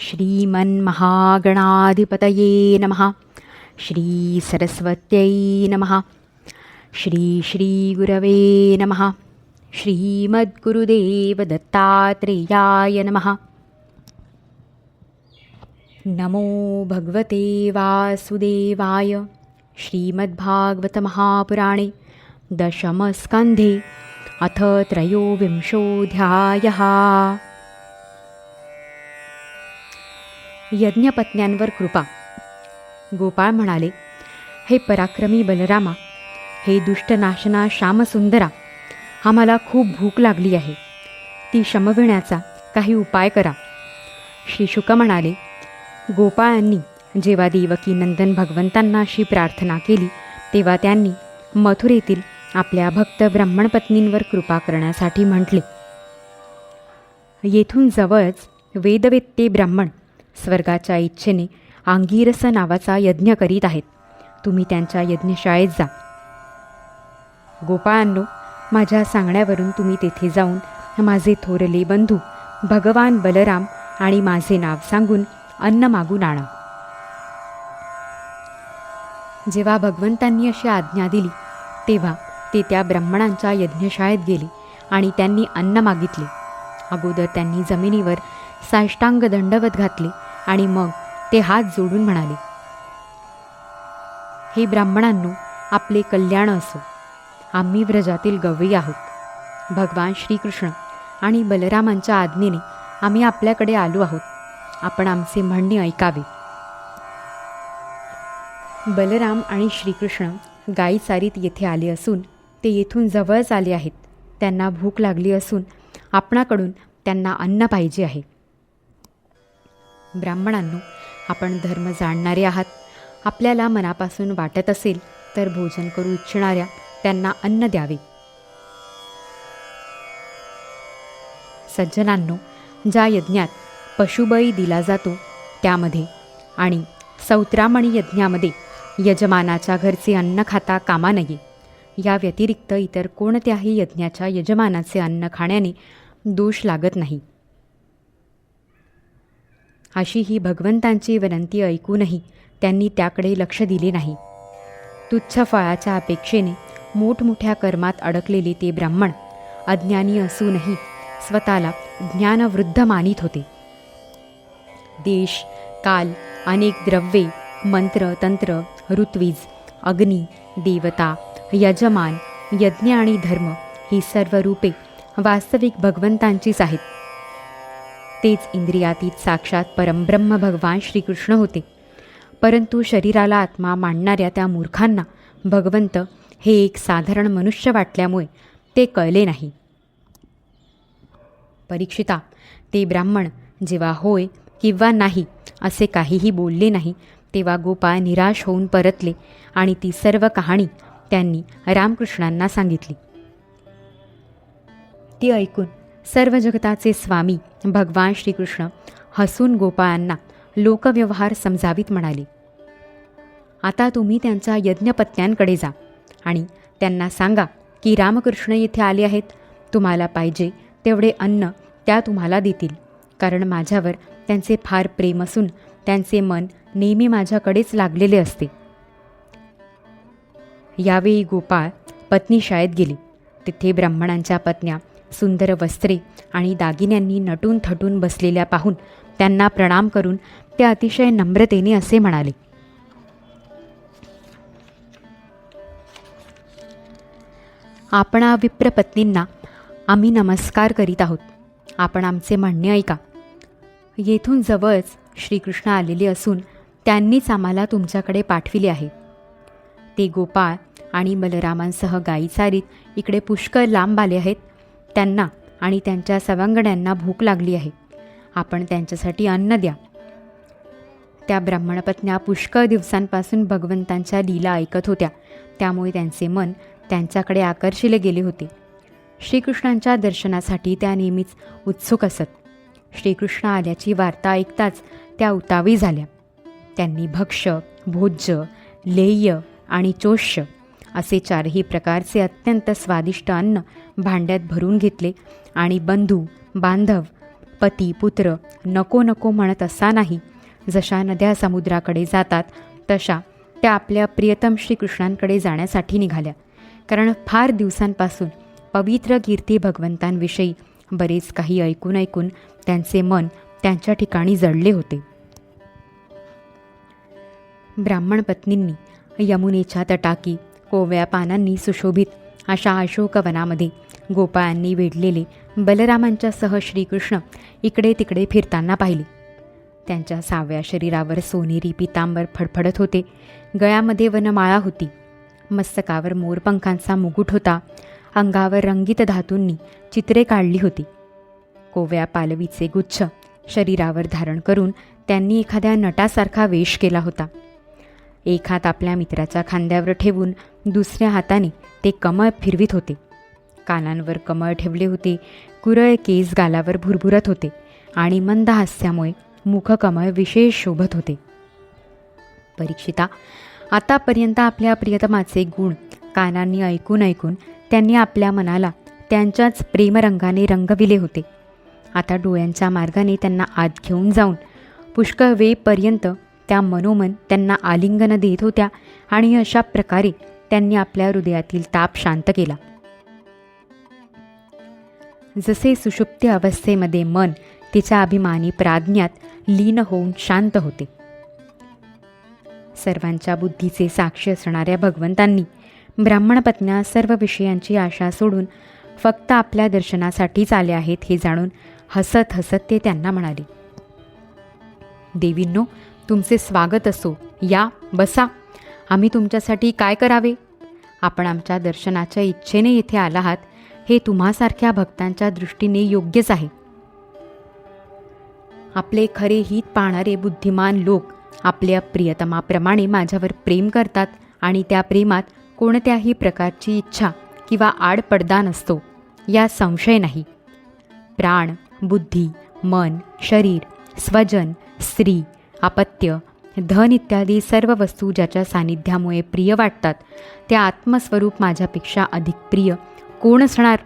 श्रीमन्महागणाधिपतये नमः। श्रीसरस्वत्यै नमः। श्रीश्रीगुरवे नमः। श्रीमद्गुरुदेवदत्तात्रेयाय नमः। नमो भगवते वासुदेवाय। श्रीमद्भागवतमहापुराणे दशमस्कन्धे अथ त्रयोविंशोऽध्यायः। यज्ञपत्न्यांवर कृपा. गोपाळ म्हणाले हे पराक्रमी बलरामा हे दुष्टनाशना श्यामसुंदरा आम्हाला खूप भूक लागली आहे. ती शमविण्याचा काही उपाय करा. श्रीशुक म्हणाले गोपाळांनी जेव्हा देवकी नंदन भगवंतांना अशी प्रार्थना केली तेव्हा त्यांनी मथुरेतील आपल्या भक्त ब्राह्मणपत्नींवर कृपा करण्यासाठी म्हटले. येथून जवळच वेदवेत्ते ब्राह्मण स्वर्गाच्या इच्छेने आंगीरस नावाचा यज्ञ करीत आहेत. तुम्ही त्यांच्या यज्ञशाळेत जा. गोपाळांनो माझ्या सांगण्यावरून तुम्ही तेथे जाऊन माझे थोरले बंधू भगवान बलराम आणि माझे नाव सांगून अन्न मागून आणा. जेव्हा भगवंतांनी अशी आज्ञा दिली तेव्हा ते त्या ब्राह्मणांच्या यज्ञशाळेत गेले आणि त्यांनी अन्न मागितले. अगोदर त्यांनी जमिनीवर साष्टांग दंडवत घातले आणि मग ते हात जोडून म्हणाले हे ब्राह्मणांनो आपले कल्याण असो. आम्ही व्रजातील गवई आहोत. भगवान श्रीकृष्ण आणि बलरामांच्या आज्ञेने आम्ही आपल्याकडे आलो आहोत. आपण आमचे म्हणणे ऐकावे. बलराम आणि श्रीकृष्ण गाई येथे आले असून ते येथून जवळच आले आहेत. त्यांना भूक लागली असून आपणाकडून त्यांना अन्न पाहिजे आहे. ब्राह्मणांनो आपण धर्म जाणणारे आहात. आपल्याला मनापासून वाटत असेल तर भोजन करू इच्छिणाऱ्या त्यांना अन्न द्यावे. सज्जनांनो ज्या यज्ञात पशुबळी दिला जातो त्यामध्ये आणि सौत्रामणी यज्ञामध्ये यजमानाच्या घरचे अन्न खाता कामा नये. या व्यतिरिक्त इतर कोणत्याही यज्ञाच्या यजमानाचे अन्न खाण्याने दोष लागत नाही. अशी ही भगवंतांची विनंती ऐकूनही त्यांनी त्याकडे लक्ष दिले नाही. तुच्छ फळाच्या अपेक्षेने मोठमोठ्या कर्मात अडकलेले ते ब्राह्मण अज्ञानी असूनही स्वतःला ज्ञानवृद्ध मानित होते. देश काल अनेक द्रव्ये मंत्र तंत्र ऋत्वीज अग्नी देवता यजमान यज्ञ आणि धर्म ही सर्व रूपे वास्तविक भगवंतांचीच आहेत. तेच इंद्रियातीत साक्षात परमब्रह्म भगवान श्रीकृष्ण होते. परंतु शरीराला आत्मा मांडणाऱ्या त्या मूर्खांना भगवंत हे एक साधारण मनुष्य वाटल्यामुळे ते कळले नाही. परीक्षिता ते ब्राह्मण जेव्हा होय किंवा नाही असे काहीही बोलले नाही तेव्हा गोपाळ निराश होऊन परतले आणि ती सर्व कहाणी त्यांनी रामकृष्णांना सांगितली. ती ऐकून सर्व जगताचे स्वामी भगवान श्रीकृष्ण हसून गोपाळांना लोकव्यवहार समजावीत म्हणाले. आता तुम्ही त्यांच्या यज्ञपत्न्यांकडे जा आणि त्यांना सांगा की रामकृष्ण येथे आले आहेत. तुम्हाला पाहिजे तेवढे अन्न त्या तुम्हाला देतील. कारण माझ्यावर त्यांचे फार प्रेम असून त्यांचे मन नेहमी माझ्याकडेच लागलेले असते. यावेळी गोपाळ पत्नी शाळेत गेली. तिथे ब्राह्मणांच्या पत्न्या सुंदर वस्त्रे आणि दागिन्यांनी नटून थटून बसलेल्या पाहून त्यांना प्रणाम करून ते अतिशय नम्रतेने असे म्हणाले आपणा विप्रपत्नींना आम्ही नमस्कार करीत आहोत. आपण आमचे म्हणणे ऐका. येथून जवळच श्रीकृष्ण आलेले असून त्यांनीच आम्हाला तुमच्याकडे पाठविले आहे. ते गोपाळ आणि बलरामांसह गाई चारीत इकडे पुष्कळ लांब आले आहेत. त्यांना आणि त्यांच्या सवंगड्यांना भूक लागली आहे. आपण त्यांच्यासाठी अन्न द्या. त्या ब्राह्मणपत्न्या पुष्कळ दिवसांपासून भगवंतांच्या लीला ऐकत होत्या. त्यामुळे त्यांचे मन त्यांच्याकडे आकर्षिले गेले होते. श्रीकृष्णांच्या दर्शनासाठी त्या नेहमीच उत्सुक असत. श्रीकृष्ण आल्याची वार्ता ऐकताच त्या उतावी झाल्या. त्यांनी भक्ष्य भोज्य लेह्य आणि चोष्य असे चारही प्रकारचे अत्यंत स्वादिष्ट अन्न भांड्यात भरून घेतले आणि बंधू बांधव पती पुत्र नको नको म्हणत असा नाही. जशा नद्या समुद्राकडे जातात तशा त्या आपल्या प्रियतम श्रीकृष्णांकडे जाण्यासाठी निघाल्या. कारण फार दिवसांपासून पवित्र कीर्ती भगवंतांविषयी बरेच काही ऐकून ऐकून त्यांचे मन त्यांच्या ठिकाणी जडले होते. ब्राह्मण पत्नींनी यमुनेच्या तटाकी कोवळ्या पानांनी सुशोभित अशा अशोकवनामध्ये गोपाळांनी वेढलेले बलरामांच्या सह श्रीकृष्ण इकडे तिकडे फिरताना पाहिले. त्यांच्या साव्या शरीरावर सोनेरी पितांबर फडफडत होते. गळ्यामध्ये वनमाळा होती. मस्तकावर मोरपंखांचा मुकुट होता. अंगावर रंगीत धातूंनी चित्रे काढली होती. कोव्या पालवीचे गुच्छ शरीरावर धारण करून त्यांनी एखाद्या नटासारखा वेश केला होता. एक हात आपल्या मित्राच्या खांद्यावर ठेवून दुसऱ्या हाताने ते कमळ फिरवित होते. कानांवर कमळ ठेवले होते. कुरळ केस गालावर भुरभुरत होते आणि मंद हास्यामुळे मुखकमळ विशेष शोभत होते. परीक्षिता आतापर्यंत आपल्या प्रियतमाचे गुण कानांनी ऐकून ऐकून त्यांनी आपल्या मनाला त्यांच्याच प्रेमरंगाने रंगविले होते. आता डोळ्यांच्या मार्गाने त्यांना आत घेऊन जाऊन पुष्कळ वेळपर्यंत त्या मनोमन त्यांना आलिंगन देत होत्या आणि अशा प्रकारे त्यांनी आपल्या हृदयातील ताप शांत केला. जसे सुषुप्ती अवस्थेमध्ये मन तिच्या अभिमानी प्राज्ञात लीन होऊन शांत होते. सर्वांच्या बुद्धीचे साक्षी असणाऱ्या भगवंतांनी ब्राह्मणपत्न्या सर्व विषयांची आशा सोडून फक्त आपल्या दर्शनासाठीच आले आहेत हे जाणून हसत हसत ते त्यांना म्हणाले देवींनो तुमचे स्वागत असो. या बसा. आम्ही तुमच्यासाठी काय करावे? आपण आमच्या दर्शनाच्या इच्छेने येथे आला आहात. हे तुम्हासारख्या भक्तांच्या दृष्टीने योग्यच आहे. आपले खरे हित पाहणारे बुद्धिमान लोक आपल्या प्रियतमाप्रमाणे माझ्यावर प्रेम करतात आणि त्या प्रेमात कोणत्याही प्रकारची इच्छा किंवा आडपडदा नसतो. या संशय नाही. प्राण बुद्धी मन शरीर स्वजन स्त्री अपत्य धन इत्यादी सर्व वस्तू ज्याच्या सानिध्यामुळे प्रिय वाटतात त्या आत्मस्वरूप माझ्यापेक्षा अधिक प्रिय कोण असणार?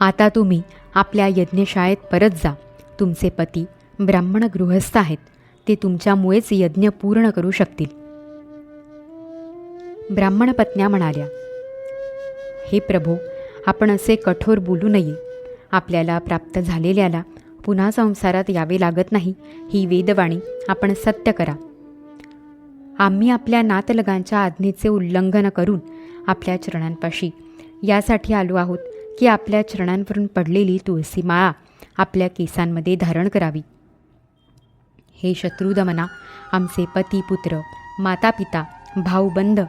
आता तुम्ही आपल्या यज्ञशाळेत परत जा. तुमचे पती ब्राह्मण गृहस्थ आहेत. ते तुमच्यामुळेच यज्ञ पूर्ण करू शकतील. ब्राह्मण पत्न्या म्हणाल्या हे प्रभू आपण असे कठोर बोलू नये. आपल्याला प्राप्त झालेल्याला पुन्हा संसारात यावे लागत नाही ही वेदवाणी आपण सत्य करा. आम्ही आपल्या नातलगांच्या आज्ञेचे उल्लंघन करून आपल्या चरणांपाशी यासाठी आलो आहोत की आपल्या चरणांवरून पडलेली तुळसी माळा आपल्या केसांमध्ये धारण करावी. हे शत्रुदमना आमचे पती पुत्र माता पिता भाऊबंध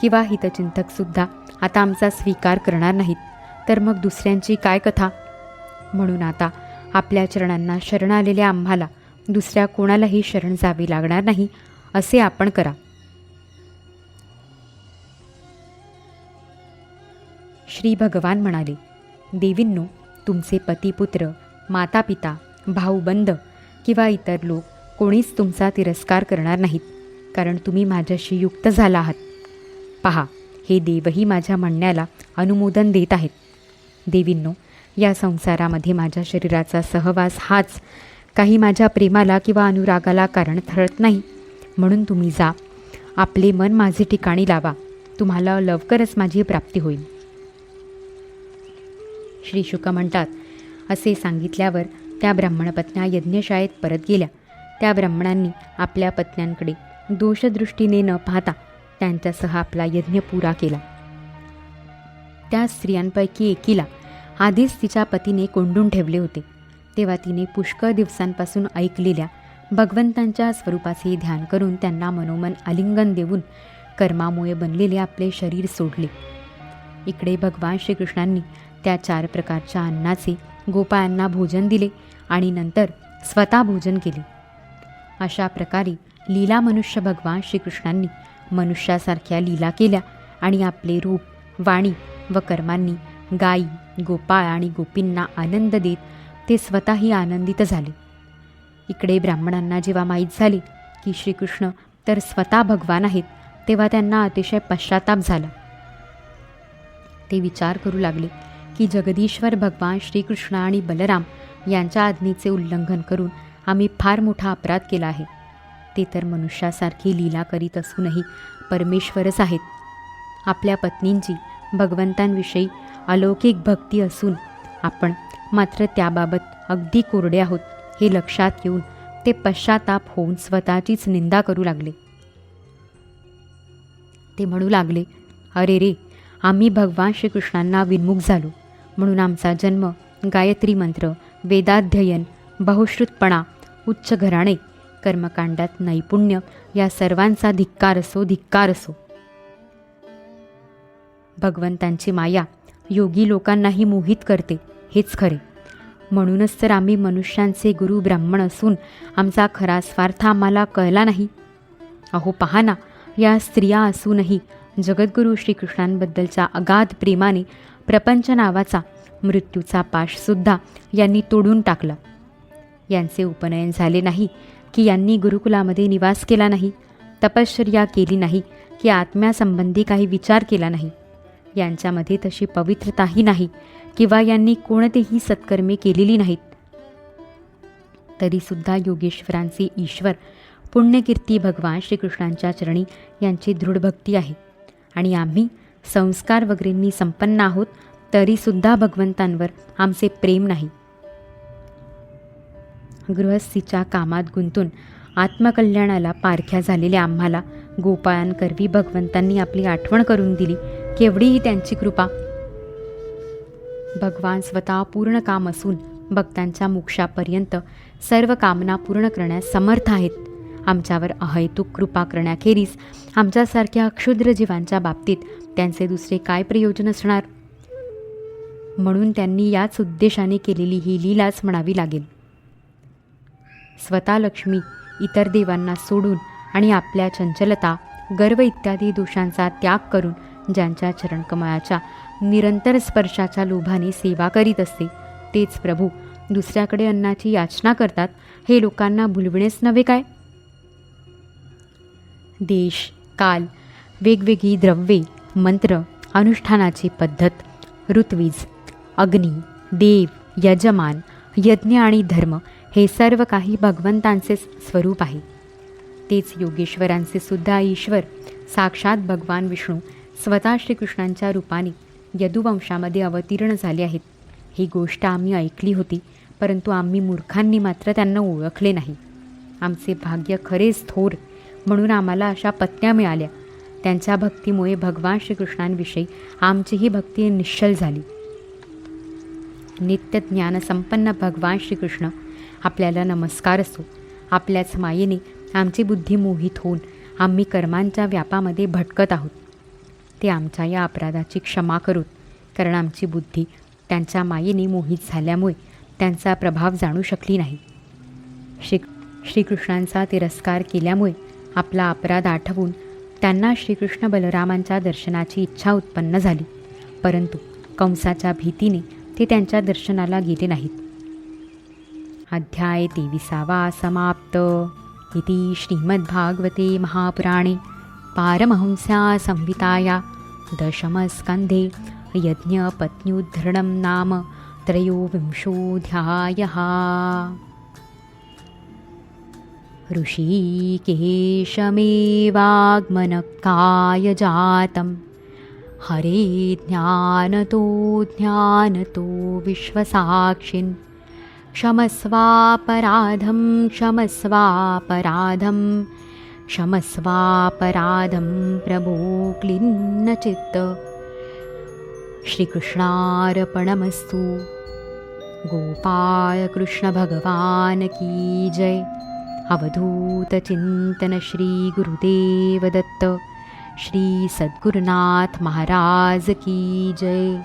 किंवा हितचिंतकसुद्धा आता आमचा स्वीकार करणार नाहीत तर मग दुसऱ्यांची काय कथा? म्हणून आता आपल्या चरणांना शरण आलेल्या आम्हाला दुसऱ्या कोणालाही शरण जावे लागणार नाही असे आपण करा. श्री भगवान म्हणाले देवींनो तुमचे पतीपुत्र माता पिता भाऊबंद किंवा इतर लोक कोणीच तुमचा तिरस्कार करणार नाहीत कारण तुम्ही माझ्याशी युक्त झाला आहात. पहा हे देवही माझ्या म्हणण्याला अनुमोदन देत आहेत. देवींनो या संसारामध्ये माझ्या शरीराचा सहवास हाच. काही माझ्या प्रेमाला किंवा अनुरागाला कारण ठरत नाही. म्हणून तुम्ही जा. आपले मन माझे ठिकाणी लावा. तुम्हाला लवकरच माझी प्राप्ती होईल. श्री शुक म्हणतात असे सांगितल्यावर त्या ब्राह्मणपत्न्या यज्ञशाळेत परत गेल्या. त्या ब्राह्मणांनी आपल्या पत्न्यांकडे दोषदृष्टीने न पाहता त्यांच्यासह आपला यज्ञ पुरा केला. त्या स्त्रियांपैकी एकीला आधीच तिच्या पतीने कोंडून ठेवले होते. तेव्हा तिने पुष्कळ दिवसांपासून ऐकलेल्या भगवंतांच्या स्वरूपाचे ध्यान करून त्यांना मनोमन आलिंगन देऊन कर्मामुळे बनलेले आपले शरीर सोडले. इकडे भगवान श्रीकृष्णांनी त्या चार प्रकारच्या अन्नाचे गोपाळांना भोजन दिले आणि नंतर स्वतः भोजन केले. अशा प्रकारे लीला मनुष्य भगवान श्रीकृष्णांनी मनुष्यासारख्या लीला केल्या आणि आपले रूप वाणी व कर्मांनी गायी गोपाळ आणि गोपींना आनंद देत ते स्वतःही आनंदित झाले. इकडे ब्राह्मणांना जेव्हा माहीत झाले की श्रीकृष्ण तर स्वतः भगवान आहेत तेव्हा त्यांना अतिशय पश्चाताप झाला. ते विचार करू लागले की जगदीश्वर भगवान श्रीकृष्ण आणि बलराम यांच्या आज्ञेचे उल्लंघन करून आम्ही फार मोठा अपराध केला आहे. ते तर मनुष्यासारखी लीला करीत असूनही परमेश्वरच आहेत. आपल्या पत्नींची भगवंतांविषयी अलौकिक भक्ती असून आपण मात्र त्याबाबत अगदी कोरडे आहोत हे लक्षात येऊन ते पश्चाताप होऊन स्वतःचीच निंदा करू लागले. ते म्हणू लागले अरे रे आम्ही भगवान श्रीकृष्णांना विन्मुख झालो. म्हणून आमचा जन्म गायत्री मंत्र वेदाध्ययन बहुश्रुतपणा उच्च घराणे कर्मकांडात नैपुण्य या सर्वांचा धिक्कार असो धिक्कार असो. भगवंतांची माया योगी लोकांनाही मोहित करते. हेच खरे. म्हणूनच तर आम्ही मनुष्यांचे गुरु ब्राह्मण असून आमचा खरा स्वार्थ आम्हाला कळला नाही. अहो पहा ना या स्त्रिया असूनही जगद्गुरू श्रीकृष्णांबद्दलच्या अगाध प्रेमाने प्रपंच नावाचा मृत्यूचा पाशसुद्धा यांनी तोडून टाकला. यांचे उपनयन झाले नाही की यांनी गुरुकुलामध्ये निवास केला नाही. तपश्चर्या केली नाही की आत्म्यासंबंधी काही विचार केला नाही. यांच्यामध्ये तशी पवित्रताही नाही किंवा यांनी कोणतेही सत्कर्मे केलेली नाहीत. तरीसुद्धा योगेश्वरांचे ईश्वर पुण्यकीर्ती भगवान श्रीकृष्णांच्या चरणी यांची दृढ भक्ती आहे. आणि आम्ही संस्कार वगैरेंनी संपन्न आहोत तरीसुद्धा भगवंतांवर आमचे प्रेम नाही. गृहस्थीच्या कामात गुंतून आत्मकल्याणाला पारख्या झालेल्या आम्हाला गोपाळांकरवी भगवंतांनी आपली आठवण करून दिली केवढीही त्यांची कृपा. भगवान स्वतः पूर्ण काम असून भक्तांच्या मोक्षापर्यंत सर्व कामना पूर्ण करण्यास समर्थ आहेत. आमच्यावर अहैतुक कृपा करण्याखेरीज आमच्यासारख्या क्षुद्र जीवांच्या बाबतीत त्यांचे दुसरे काय प्रयोजन असणार? म्हणून त्यांनी याच उद्देशाने केलेली ही लीलाच म्हणावी लागेल. स्वतः लक्ष्मी इतर देवांना सोडून आणि आपल्या चंचलता गर्व इत्यादी दोषांचा त्याग करून ज्यांच्या चरणकमळाच्या निरंतर स्पर्शाच्या लोभाने सेवा करीत असते. तेच प्रभू दुसऱ्याकडे अन्नाची याचना करतात. हे लोकांना भुलविणेच नव्हे काय? देश काल वेगवेगळी द्रव्ये मंत्र अनुष्ठानाची पद्धत ऋत्वीज अग्नी देव यजमान यज्ञ आणि धर्म हे सर्व काही भगवंतांचेच स्वरूप आहे. तेच योगेश्वरांचे सुद्धा ईश्वर साक्षात भगवान विष्णू स्वतः श्रीकृष्णांच्या रूपाने यदुवंशामध्ये अवतीर्ण झाले आहेत. ही गोष्ट आम्ही ऐकली होती परंतु आम्ही मूर्खांनी मात्र त्यांना ओळखले नाही. आमचे भाग्य खरेच थोर म्हणून आम्हाला अशा पत्न्या मिळाल्या. त्यांच्या भक्तीमुळे भगवान श्रीकृष्णांविषयी आमचीही भक्ती निश्चल झाली. नित्य ज्ञानसंपन्न भगवान श्रीकृष्ण आपल्याला नमस्कार असो. आपल्याच मायेने आमची बुद्धी मोहित होऊन आम्ही कर्मांच्या व्यापामध्ये भटकत आहोत. ते आमच्या या अपराधाची क्षमा करूत. कारण आमची बुद्धी त्यांच्या मायेने मोहित झाल्यामुळे त्यांचा प्रभाव जाणू शकली नाही. श्री श्रीकृष्णांचा तिरस्कार केल्यामुळे आपला अपराध आठवून त्यांना श्रीकृष्ण बलरामांच्या दर्शनाची इच्छा उत्पन्न झाली. परंतु कंसाच्या भीतीने ते त्यांच्या दर्शनाला गेले नाहीत. अध्याय तेविसावा समाप्त. इति श्रीमद्भागवते महापुराणे. पारमहंस्या संहिताया दशमस्कन्धे यज्ञपत्न्युद्धरणं नाम त्रयोविंशोऽध्यायः। ऋषिकेशमेवाग्मनकाय जातं हरे ज्ञानतो ज्ञानतो विश्वसाक्षिन् क्षमस्वापराधं क्षमस्वापराधं क्षमस्वापराधं प्रभो क्लिन्नचित्त। श्रीकृष्णार्पणमस्तु। गोपाळकृष्णभगवान् की जय। अवधूतचिन्तन श्रीगुरुदेव दत्त श्री सद्गुरुनाथ महाराज की जय